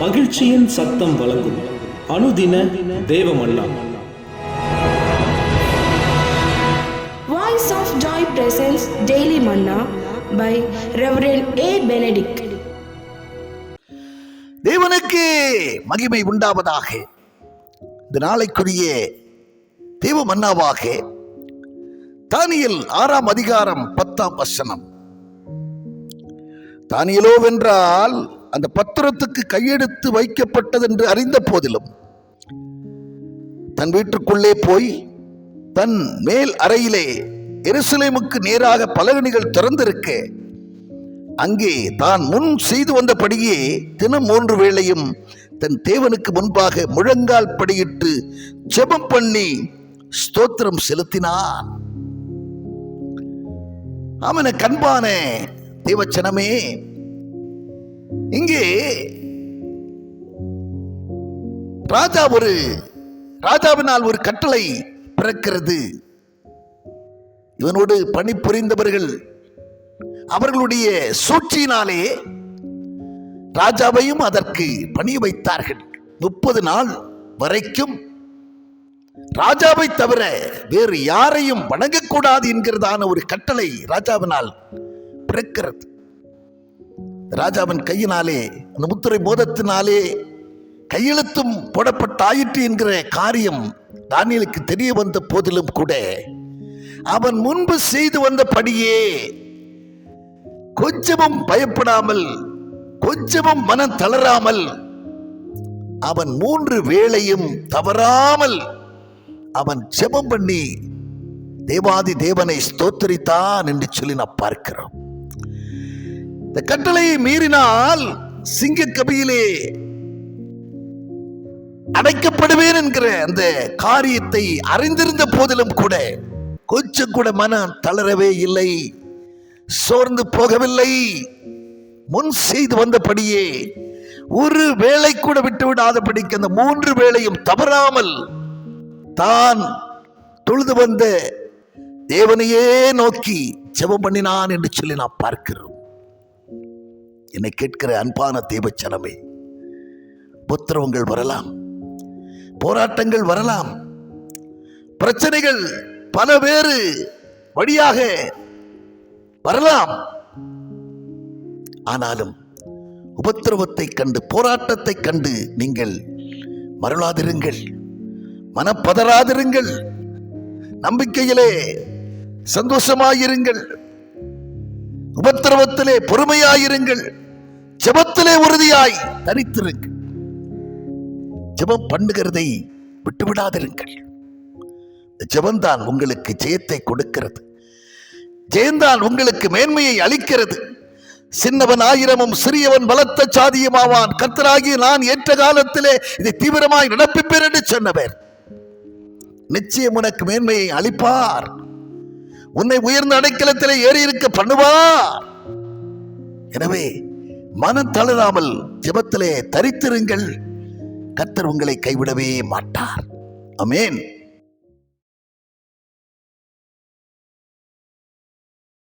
மகிழ்ச்சியின் சத்தம் வழங்கும் அனுதின தேவமல்லா Voice of Joy presents Daily Manna by Reverend A. Benedict. தேவனுக்கு மகிமை உண்டாவதாக இந்த நாளைக்குரிய தேவ மன்னாவாக தானியல் ஆறாம் அதிகாரம் பத்தாம் வசனம் தானியலோ வென்றால் அந்த பத்திரத்துக்கு கையெழுத்து வைக்கப்பட்டது என்று அறிந்த போதிலும் தன் வீட்டுக்குள்ளே போய் தன் மேல் அறையிலே எருசலேமுக்கு நேராக பலகணிகள் திறந்திருக்க அங்கே தான் முன் செய்து வந்தபடியே தினம் மூன்று வேளையும் தன் தேவனுக்கு முன்பாக முழங்கால் படியிட்டு ஜெபம் பண்ணி ஸ்தோத்திரம் செலுத்தினான். அவன கண்பான தேவச்சனமே இங்கே ராஜா ஒரு ராஜாவினால் ஒரு கட்டளை பிறக்கிறது. இவனோடு பணிபுரிந்தவர்கள் அவர்களுடைய சூழ்ச்சியினாலே ராஜாவையும் அதற்கு பணி வைத்தார்கள். முப்பது நாள் வரைக்கும் ராஜாவை தவிர வேறு யாரையும் வணங்கக்கூடாது என்கிறதான ஒரு கட்டளை ராஜாவினால் பிறக்கிறது. ராஜாவின் கையினாலே அந்த முத்திரை போதத்தினாலே கையெழுத்தும் போடப்பட்டாயிற்று என்கிற காரியம் தானியலுக்கு தெரிய வந்த போதிலும் கூட அவன் முன்பு செய்து வந்தபடியே கொஞ்சமும் பயப்படாமல் கொஞ்சமும் மனம் தளராமல் அவன் மூன்று வேளையும் தவறாமல் அவன் ஜெபம் பண்ணி தேவாதி தேவனை ஸ்தோத்தரித்தான் என்று சொல்லி நான் பார்க்கிறோம். இந்த கட்டளையை மீறினால் சிங்க கபியிலே அடைக்கப்படுவேன் என்கிற அந்த காரியத்தை அறிந்திருந்த போதிலும் கூட கொஞ்சம் கூட மனம் தளரவே இல்லை. சோர்ந்து போகவில்லை. முன் செய்து வந்தபடியே ஒரு வேளை கூட விட்டு விடாதபடிக்கு அந்த மூன்று வேளையும் தவறாமல் தான் தொழுது வந்த தேவனையே நோக்கி ஜெபம் பண்ணினான் என்று சொல்லி நான் பார்க்கிறோம். என்னை கேட்கிற அன்பான தேவச்சனமே உபத்திரவங்கள் வரலாம் போராட்டங்கள் வரலாம் பிரச்சனைகள் பல வேறு வழியாக வரலாம். ஆனாலும் உபத்திரவத்தை கண்டு போராட்டத்தை கண்டு நீங்கள் மருளாதிருங்கள் மனப்பதறாதிருங்கள் நம்பிக்கையிலே சந்தோஷமாயிருங்கள் உபத்திரவத்திலே பொறுமையாயிருங்கள். ஜபத்திலே உறுதியாய் தரித்திருங்கள். ஜெபம் பண்ணுகிறதை விட்டுவிடாதிருங்கள். இந்த உங்களுக்கு ஜெயத்தை கொடுக்கிறது. ஜெயந்தான் உங்களுக்கு மேன்மையை அளிக்கிறது. சின்னவன் ஆயிரமும் சிறியவன் பலத்த சாதியுமாவான் கர்த்தராகி நான் ஏற்ற காலத்திலே இதை தீவிரமாய் நடப்பிப்பேன் என்று சொன்னவர். நிச்சயம் உனக்கு மேன்மையை அளிப்பார். உன்னை உயர்ந்த அடைக்கலத்திலே ஏறி இருக்க பண்ணுவார். எனவே மனம் தளராமல் ஜெபத்திலே தரித்திருங்கள். கத்தர் உங்களை கைவிடவே மாட்டார். அமேன்